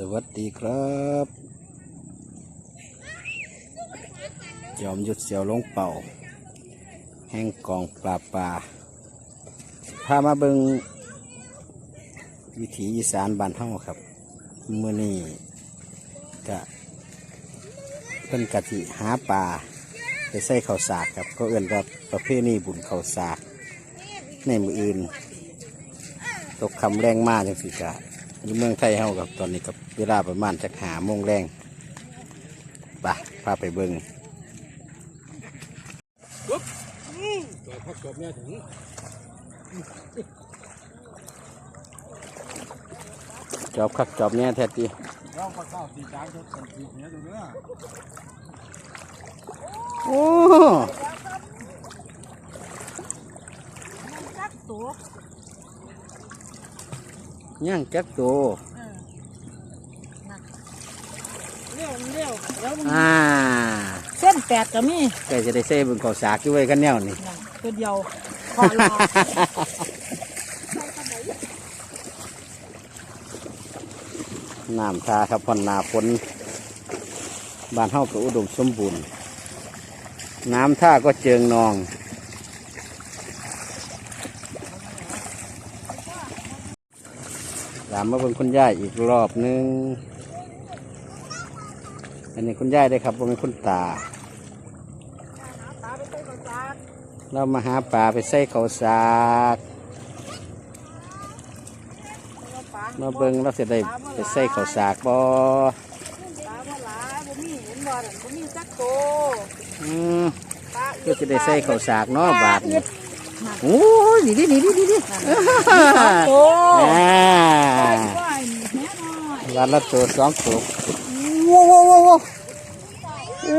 สวัสดีครับยอมหยุดเสียวลงเป่า แห่งกองปลาปลาพามาเบิงวิถีอีสานบ้านเฮาครับเมื่อนี้กะเพิ่นกะทิหาปลาไปใส่ข้าวสากครับ ก็เอื่นกับประเภทนี้บุญข้าวสากในมืออื่น ตกคำแรงมากจังสิกะ อยู่เมืองไทยเฮากับตอนนี้กับเวลาประมาณจักหาโมงแรงไปพาไปเบิงจอพักจอดแม่ถึงจอบคักจอบแน่แท้ทีราก็เข้าตีจานจนสันติเนี้ยดูเนื้อโอ้ตัว ย่างจักโตเออนั่นเร็วเร็วแล้วมันอ่าเส้นแปดก็มีใกล้จะได้ใส่เบิงข้าวสากอยู่ไว้กันแนวนี่ นั่นตัวเดียวพอรอน้ำทาครับพอนนาฝนบ้านเฮาก็อุดมสมบูรณ์ น้ำท่าก็เจิงนองามมาเบิ่งคุณย่ายอีกรอบหนึง อันนี้คุณย่ายได้ครับว่าเป็นคุณตาตาไปใส่กระจาดเรามาหาปลาไปใส่ข้าวสากแล้วปลามาเบิ่งเราจะได้ไปใส่ข้าวสากบ่ปลาบ่หลายบ่มีเห็นบ่นั่นบ่มีจักตัวอืมปลาก็จะได้ใส่ข้าวสากเนาะบาทนี่ โอ้ยนี่ดินี่ดินี่ดิสองตัวอ่าว้ายแม่น้อยวันละตัวสองตัวโว้โว้โว้โว้โอ้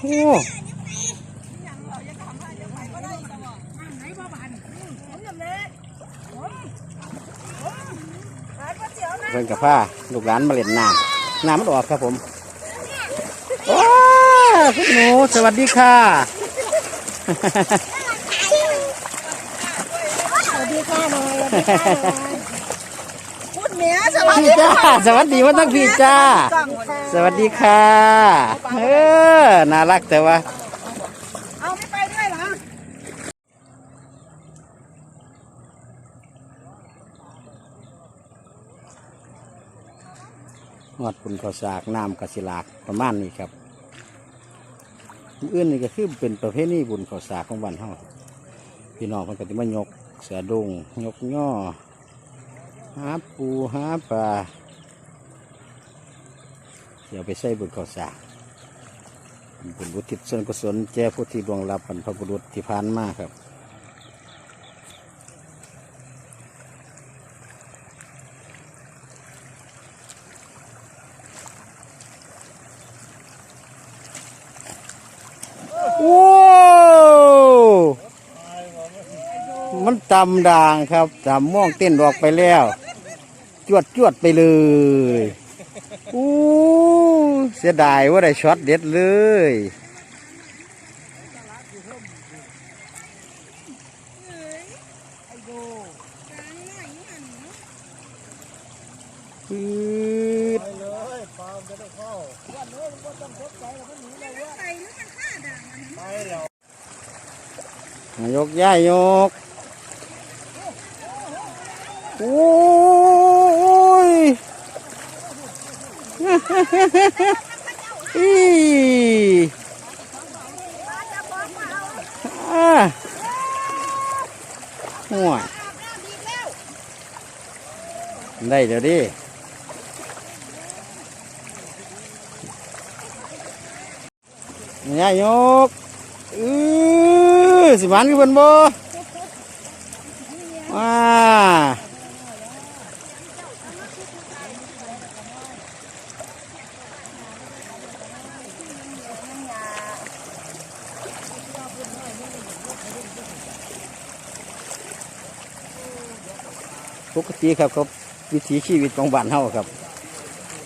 โหเพิ่นกับผ้าลูกหลานมาเล่นน้ำน้ำมันออกครับผมว้า คุณหนูสวัสดีค่ะ สวัสดีค่ะหน่อยสวัสดีค่ะหน่อยพูดเหนือสวัสพี่ดีจ้าสวัสดีว่าต้องพี่จ้าสั่งค่ะสวัสดีค่ะเออน่ารักแต่ว่า เอาไม่ไปด้วยเหรอหอดปุ่นข้าวสากน้ำกระสิลากประมาณนี้ครับ อื่นนี่ก็คือเป็นประเภทนี้บุญข้าวสากของบ้านเฮาพี่น้องมันก็จะมายกเสือดงยกย่อหาปูหาปลาเดี๋ยวไปใส่บุญข้าวสากบุญบุทิศส่วนกุศลแจ้ผู้ที่ดวงรับบรรพบุรุษที่ผ่านมาครับ โอ้ มัน ตำด่างครับตำม่วงเต้นออกไปแล้ว จวดจวดไปเลยอู้เสียดายว่าได้ช็อตเด็ดเลยปืดไปเลยปลาจะได้เข้าไปแล้วยกย่ายยก โอ้ยอีอ่าห่วยได้เดี๋ยวดิ กอือสิมันคือเพิ่นบ่ว้าปกติครับเขาวิถีชีวิตของบ้านเฮาครับ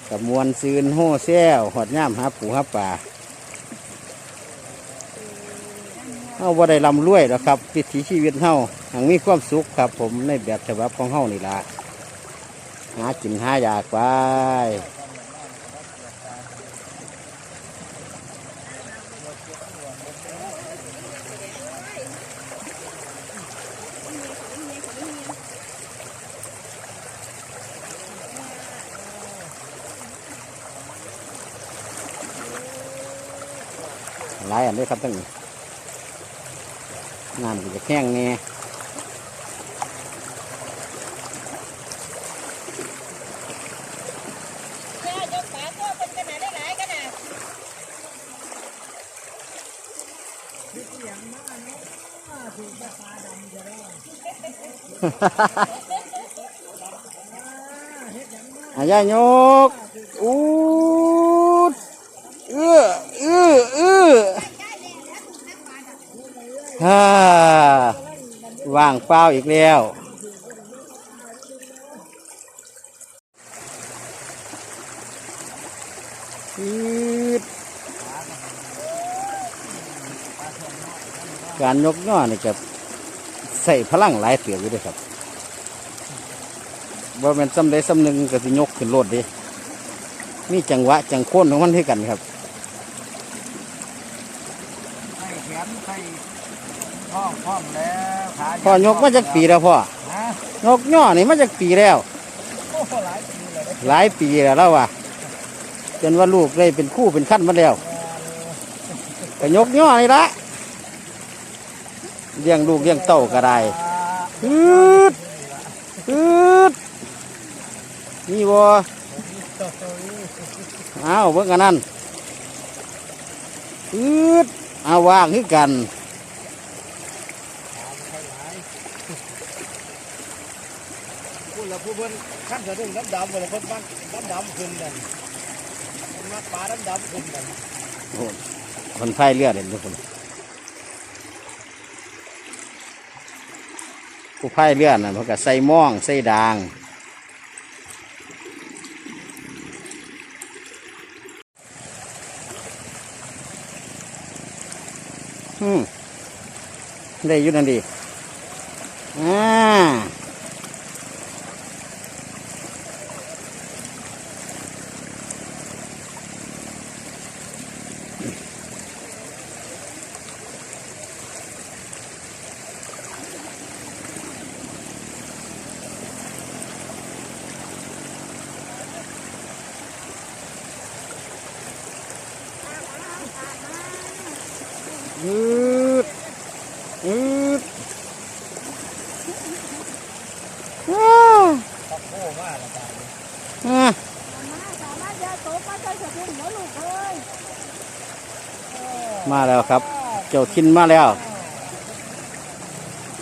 กับมวลซืนโห่แซวหอดย่ามหาปูหาป่าเฮาว่าได้ลำรวยหรอกครับ วิถีชีวิตเฮาหังมีความสุขครับ ผมในแบบฉบับของเฮานี่ล่ะหากินหายากไปายอันเลยครับตั้งนี้น้ำก็จะแห้งแน่แค่ยกปากก็เป็นขนาดได้หลายขนาด อายายกอูดเอื้อเอื้อเอื้อ ฮ่าว่างเปล่าอีกแล้ว การยกย่อนี่ก็ใส่พลังหลายเตืออยู่ด้วยครับว่าเป็นสำเร็จสำหนึ่งก็สิยกขึ้นรถดิมีจังหวะ จังโค้นของมันให้กันครับ ใส่แขนใส่ท้อง พร้อมแล้วขาพ่อยกมาจากปีแล้วพ่อฮะยกย่อนี่มาจากปีแล้ว โอ้หลายปีเลยหลายปีแล้วแล้วว่ะจนว่าลูกได้เป็นคู่เป็นขั้นมาแล้วก็ยกย่อนี่ละเลี้ยงลูกเลี้ยงเต้าก็ได้อืดอืดนี่บ่เอาเบิ่งกันนั่นอืดเอาวางคือกัน พูดแล้วผู้เพิ่น ขั้นสะดุ้งน้ำดำเลาเพิ่นบ้านน้ำดำขึ้นกันมันมาปลาน้ำดำขึ้นกันคนพายเรือดเด่นทุกคนผู้พายเรือดน่ะเขาะก็ใส่ม่องใส่ด่างอืมได้ยู่นั่นดีอ่ายืดยืดว้าว ตักโค้ มากละกันอะสามารถยาโตมาใจสะดุ้งแล้วลูกเอ้ยมาแล้วครับ เจ้าทินมาแล้ว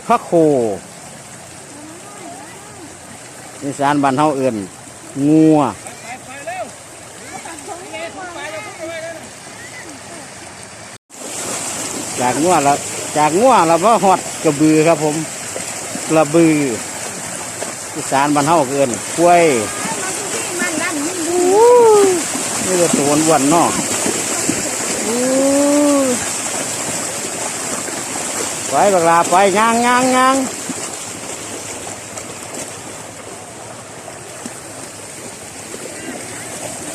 พระโคนิสานบ้านเฮาเอื่นงัวไปไปเร็วจากงัวแล้วจากงัวแล้วมาฮอดกระบือครับผม กระบือ อีสานบ้านเฮาเอื่นกล้วยนี่ก็ตัวอ้วนๆเนาะอู้ไปบักลาไปย่างย่างย่าง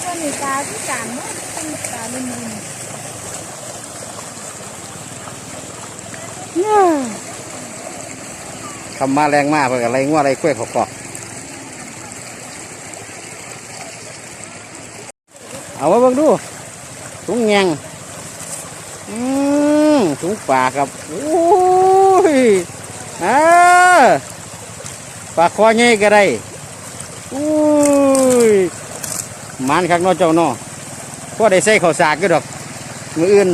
ก็มีตาที่การเนาะต้องตาลุนลุ นคำมาแรงมากเพื่ออะไรงัวอะไรกล้วยขอกอกเอามาเบิ่งดูถุงแงงอืมถุงปลาครับโอ้ยอ่าปลาคอใหญ่ก็ได้อุ้ยมันคักเนอเจ้าเนอพอได้ใส่ข้าวสากก็ดอกมืออื่น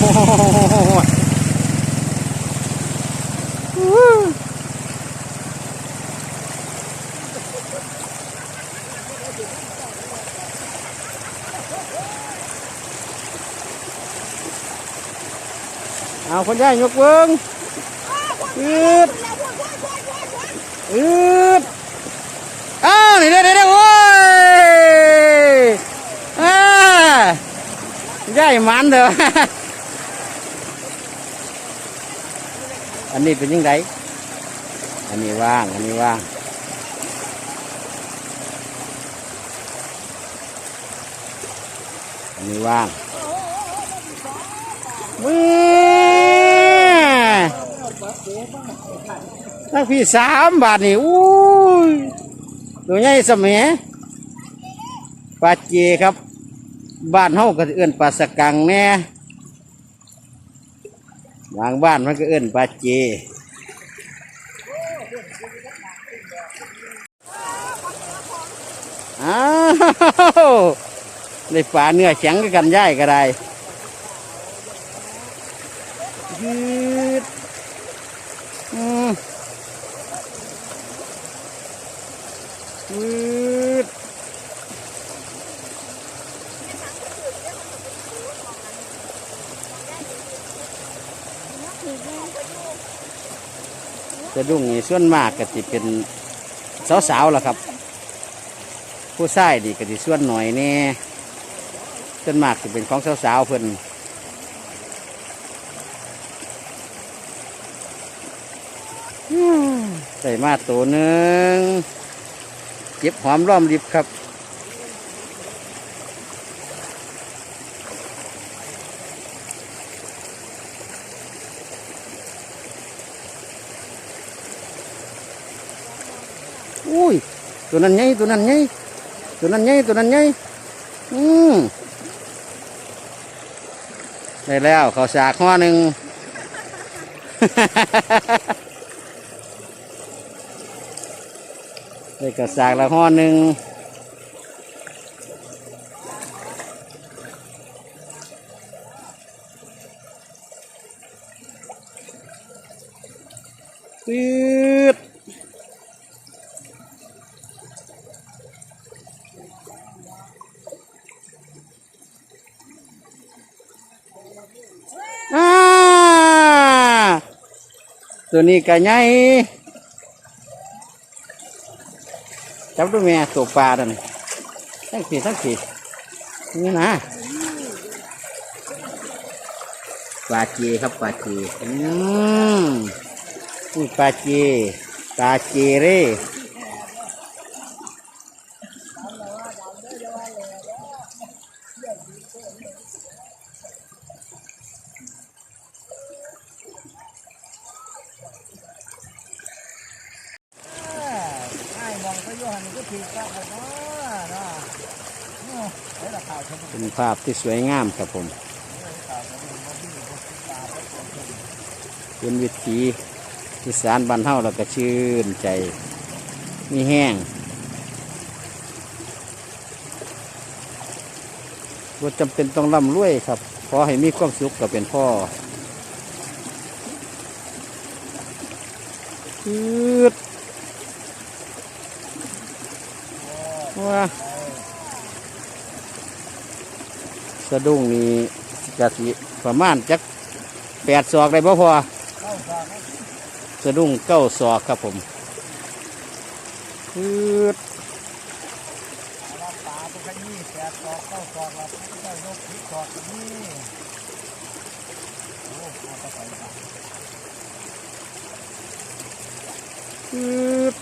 โอ้โห เอาคนย่ายยกเบิ้งอืดอืดอ้าวนี่เด้อเด้อเด้อโอ้ยอ่าายหมันเถอ อันนี้เป็นยังไงอันนี้ว่าง อันนี้ว่างอันนี้ว่างว้าตั้งพี่สามบาทนี่อุ้ยตัวใหญ่สมัยปลาเจครับ บ้านเฮาก็สิเอื้นปลาสกังแน่ บางบ้านมันก็เอื้นปลาเจอ้าวได้ปลาเนื้อแข็งกันย่ายก็ได้ สะดุ้งนี่ส่วนมากก็จะเป็นสาวๆล่ะครับ ผู้ชายดีก็จะส่วนหน่อยแน่ส่วนมากจะเป็นของสาวๆเพิ่นอืมใส่มาตัวหนึ่งเก็บหอมร่อมริบครับ อุ้ย ตัวนั้นไงตัวนั้นไงตัวนั้นไงตัวนั้นไงอืมได้แล้วเขาสากห้อหนึ่งได้กระสากละห้อหนึ่ง ตัวนี้ก็ใหญ่จับดูแม่ตัวปลาดันทั้งสี่ทั้งสี่นี่นะปลาจีครับปลาจีอืมปลาจีปลาจีเร่ ไอ้มองไปโยหันก็ถือก็ไอ้เนาะเนาะเนาะไอ้ละข่าวชม เป็นภาพ ที่สวยงามครับผม เป็นวิถีอีสานบ้านเฮาเราก็ชื่นใจ มีแห้งว่าจำเป็นต้องร่ำรวยครับ ขอให้มีความสุขก็เป็นพ่อชืดว่า สะดุ้งนี่จะสิประมาณจักแปดศอกได้บ่พอสะดุ้งเก้าศอกครับผมชืดรับปลาตัวกันนี่แปดตอเก้าตอกละเจ้ายกพิษตอกนี่โอ้เอาไปใส่ปาก ชืด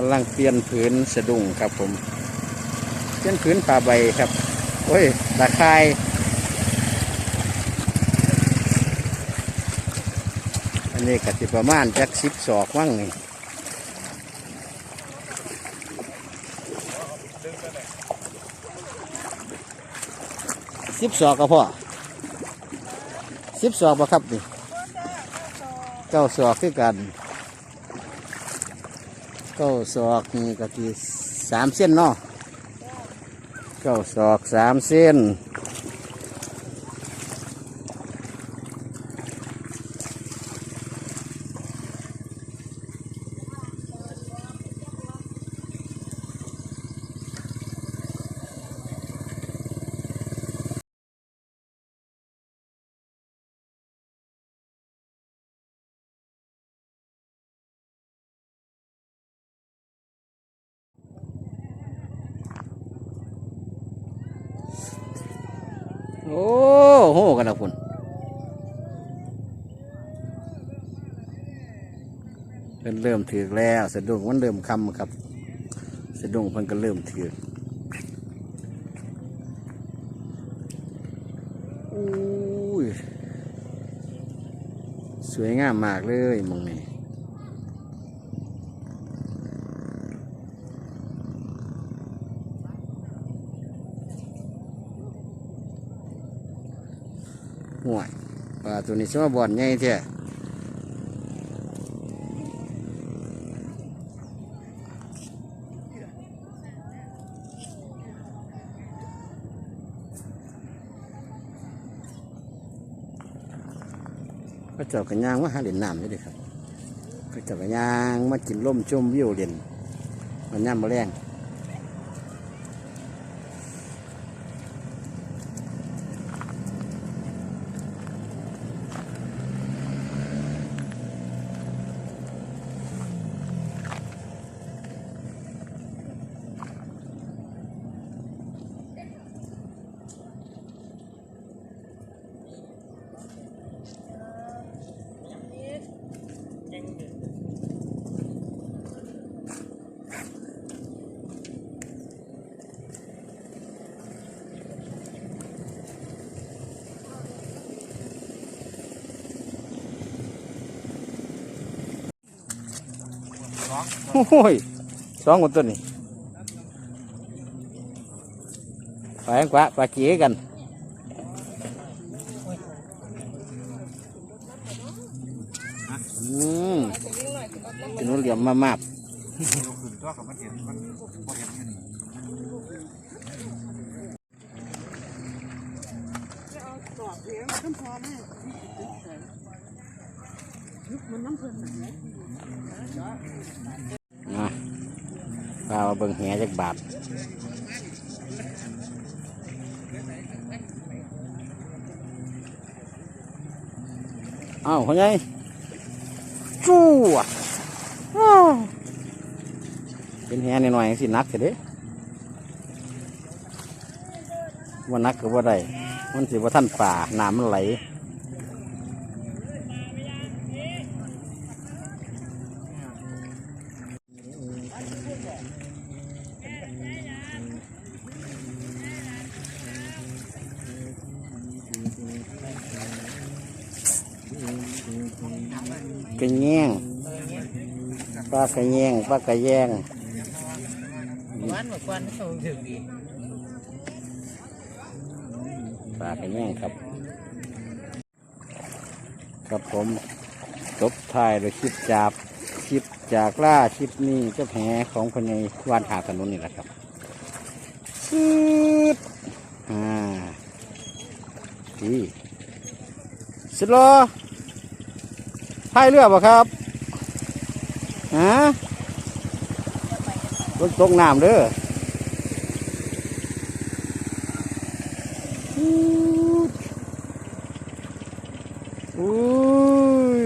กำลังเปลี่ยนผืนสะดุ้งครับผม เปลี่ยนผืนป่าใบครับ โอ้ยตาคายอันนี้กติประมาณจักสิบศอกว่างนี่สิบศอกก็พอสิบศอกบ่ครับนี่เก้าศอกคือกัน เก้าศอกนี่ก็คือสามเส้นเนาะเก้าศอกสามเส้น โอ้โหกันนะคุณเพิ่นเริ่มถือแล้วสะดุ้งมันเริ่มคำครับสะดุ้งเพิ่นก็เริ่มถืออุ้ยสวยงามมากเลยมองนี้ ห่วยปลาตัวนี้ชื่อว่าบ่อนใหญ่แท้ก็เจ้ากันยางมาหาเหรียญน้ำนี่เลยครับก็เจ้ากันยางมากินล่มชมวิวเหรียญมันย่ำมาแรง โอ้ยสองคนตัวนี้ไปกว่าปลาเก๋กันอืมกินนู้นเหลี่ยมมามาบขึ้นตัวกับมันเห็นมันบ่เห็นอยู่นี่กรอบเลี้ยงน้ำพอมากมันน้ำเพลิน นะปลาเบิ่งแหจากบาทอ้าวคนใหญ่จู้อะอ้าวเป็นแหนหน่อยสินักเสียเด้ว่านักก็ว่าได้มันสิว่าท่านป่าน้ำมันไหล กระแยงปลา กระแยงปลากระแยงวันเมื่อวันเขาถึงดีปลากระแยงครับ ครับผมจบท้ายโดยคลิปจากคลิปจากล่าคลิปนี้เจ้าแผของคนในวานหาถนนนี่แหละครับชืดอ่าดีสุดโลพายเรือบ่ครับ ฮะรถตกน้ำเด้อชืดอุ้ย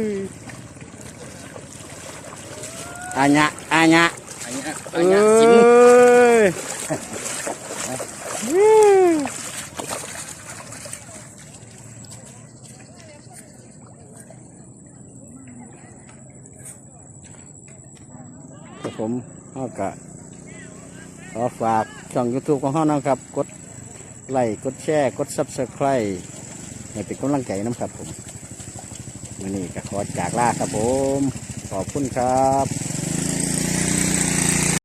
อาญะอาญะอันนี้เอ้ยครับผมเอากะขอ ฝากช่อง YouTube ของเฮานะครับ กดไลค์กดแชร์ กด Subscribe ให้เป็นกำลังใจน้ำครับผมวันนี้ก็ขอจากลาครับผม ขอบคุณครับ